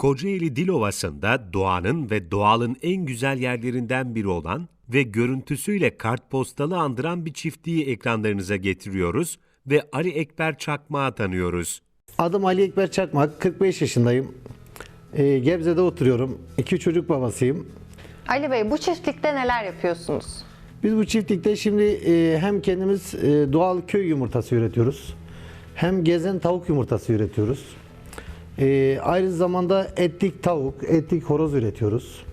Kocaeli Dilovası'nda doğanın ve doğalın en güzel yerlerinden biri olan ve görüntüsüyle kartpostalı andıran bir çiftliği ekranlarınıza getiriyoruz ve Ali Ekber Çakmak'ı tanıyoruz. Adım Ali Ekber Çakmak, 45 yaşındayım. Ee, Gebze'de oturuyorum. İki çocuk babasıyım. Ali Bey bu çiftlikte neler yapıyorsunuz? Biz bu çiftlikte şimdi e, hem kendimiz e, doğal köy yumurtası üretiyoruz. Hem gezen tavuk yumurtası üretiyoruz. E, aynı zamanda etlik tavuk, etlik horoz üretiyoruz.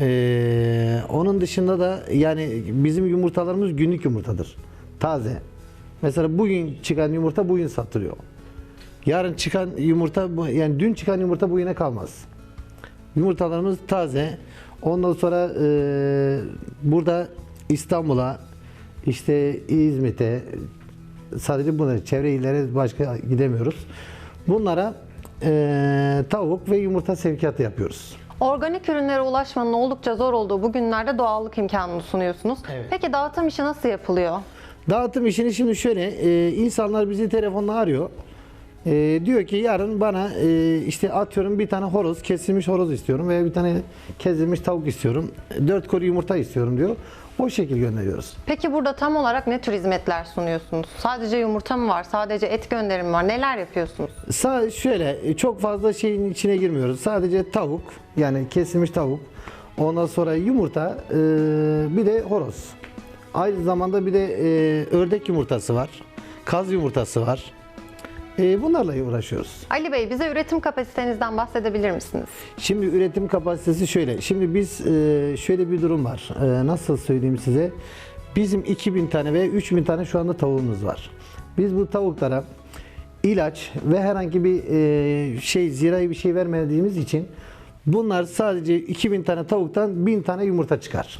E, onun dışında da yani bizim yumurtalarımız günlük yumurtadır. Taze. Mesela bugün çıkan yumurta bugün satılıyor. Yarın çıkan yumurta yani dün çıkan yumurta bugüne kalmaz. Yumurtalarımız taze. Ondan sonra e, burada İstanbul'a, işte İzmit'e, sadece bunları çevre illere başka gidemiyoruz. Bunlara e, tavuk ve yumurta sevkiyatı yapıyoruz. Organik ürünlere ulaşmanın oldukça zor olduğu bu günlerde doğallık imkanını sunuyorsunuz. Evet. Peki dağıtım işi nasıl yapılıyor? Dağıtım işini şimdi şöyle, e, insanlar bizi telefonla arıyor. E, diyor ki yarın bana e, işte atıyorum bir tane horoz, kesilmiş horoz istiyorum veya bir tane kesilmiş tavuk istiyorum. Dört kuru yumurta istiyorum diyor. O şekil gönderiyoruz. Peki burada tam olarak ne tür hizmetler sunuyorsunuz? Sadece yumurta mı var? Sadece et gönderimi var? Neler yapıyorsunuz? Sa şöyle çok fazla şeyin içine girmiyoruz. Sadece tavuk yani kesilmiş tavuk. Ondan sonra yumurta e, bir de horoz. Aynı zamanda bir de e, ördek yumurtası var. Kaz yumurtası var. E, bunlarla uğraşıyoruz. Ali Bey bize üretim kapasitenizden bahsedebilir misiniz? Şimdi üretim kapasitesi şöyle. Şimdi biz e, şöyle bir durum var. E, nasıl söyleyeyim size? Bizim 2000 tane ve 3000 tane şu anda tavuğumuz var. Biz bu tavuklara ilaç ve herhangi bir e, şey zirai bir şey vermediğimiz için bunlar sadece 2000 tane tavuktan 1000 tane yumurta çıkar.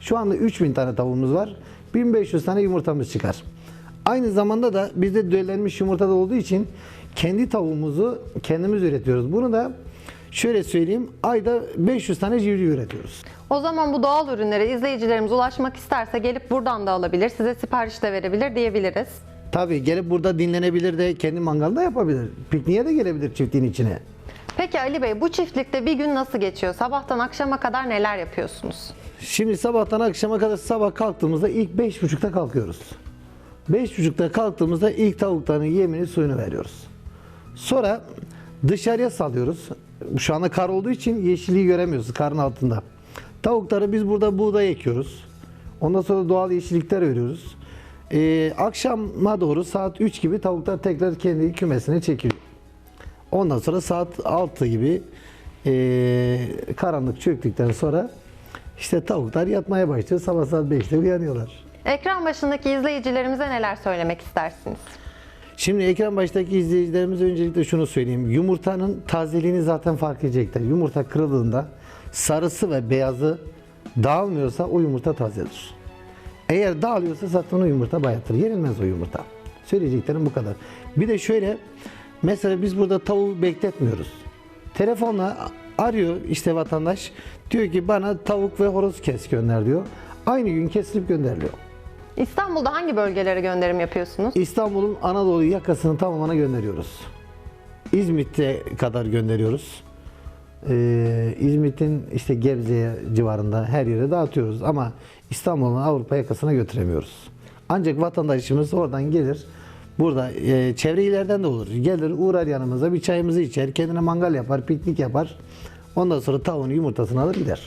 Şu anda 3000 tane tavuğumuz var. 1500 tane yumurtamız çıkar. Aynı zamanda da bizde döllenmiş yumurta da olduğu için kendi tavuğumuzu kendimiz üretiyoruz. Bunu da şöyle söyleyeyim ayda 500 tane civciv üretiyoruz. O zaman bu doğal ürünlere izleyicilerimiz ulaşmak isterse gelip buradan da alabilir, size sipariş de verebilir diyebiliriz. Tabii gelip burada dinlenebilir de kendi mangalda yapabilir. Pikniğe de gelebilir çiftliğin içine. Peki Ali Bey bu çiftlikte bir gün nasıl geçiyor? Sabahtan akşama kadar neler yapıyorsunuz? Şimdi sabahtan akşama kadar sabah kalktığımızda ilk 5.30'da kalkıyoruz. 5.30'da kalktığımızda ilk tavukların yemini suyunu veriyoruz. Sonra dışarıya salıyoruz. Şu anda kar olduğu için yeşilliği göremiyoruz karın altında. Tavukları biz burada buğday ekiyoruz. Ondan sonra doğal yeşillikler veriyoruz. Ee, akşama doğru saat 3 gibi tavuklar tekrar kendi kümesine çekiliyor. Ondan sonra saat 6 gibi ee, karanlık çöktükten sonra işte tavuklar yatmaya başlıyor. Sabah saat 5'te uyanıyorlar. Ekran başındaki izleyicilerimize neler söylemek istersiniz? Şimdi ekran baştaki izleyicilerimize öncelikle şunu söyleyeyim. Yumurtanın tazeliğini zaten fark edecekler. Yumurta kırıldığında sarısı ve beyazı dağılmıyorsa o yumurta tazedir. Eğer dağılıyorsa zaten o yumurta bayattır. Yenilmez o yumurta. Söyleyeceklerim bu kadar. Bir de şöyle mesela biz burada tavuğu bekletmiyoruz. Telefonla arıyor işte vatandaş. Diyor ki bana tavuk ve horoz kes gönder diyor. Aynı gün kesilip gönderiliyor. İstanbul'da hangi bölgelere gönderim yapıyorsunuz? İstanbul'un Anadolu yakasını tamamına gönderiyoruz. İzmit'e kadar gönderiyoruz. Ee, İzmit'in işte Gebze civarında her yere dağıtıyoruz ama İstanbul'un Avrupa yakasına götüremiyoruz. Ancak vatandaşımız oradan gelir. Burada e, çevre illerden de olur. Gelir uğrar yanımıza bir çayımızı içer, kendine mangal yapar, piknik yapar. Ondan sonra tavuğun yumurtasını alır gider.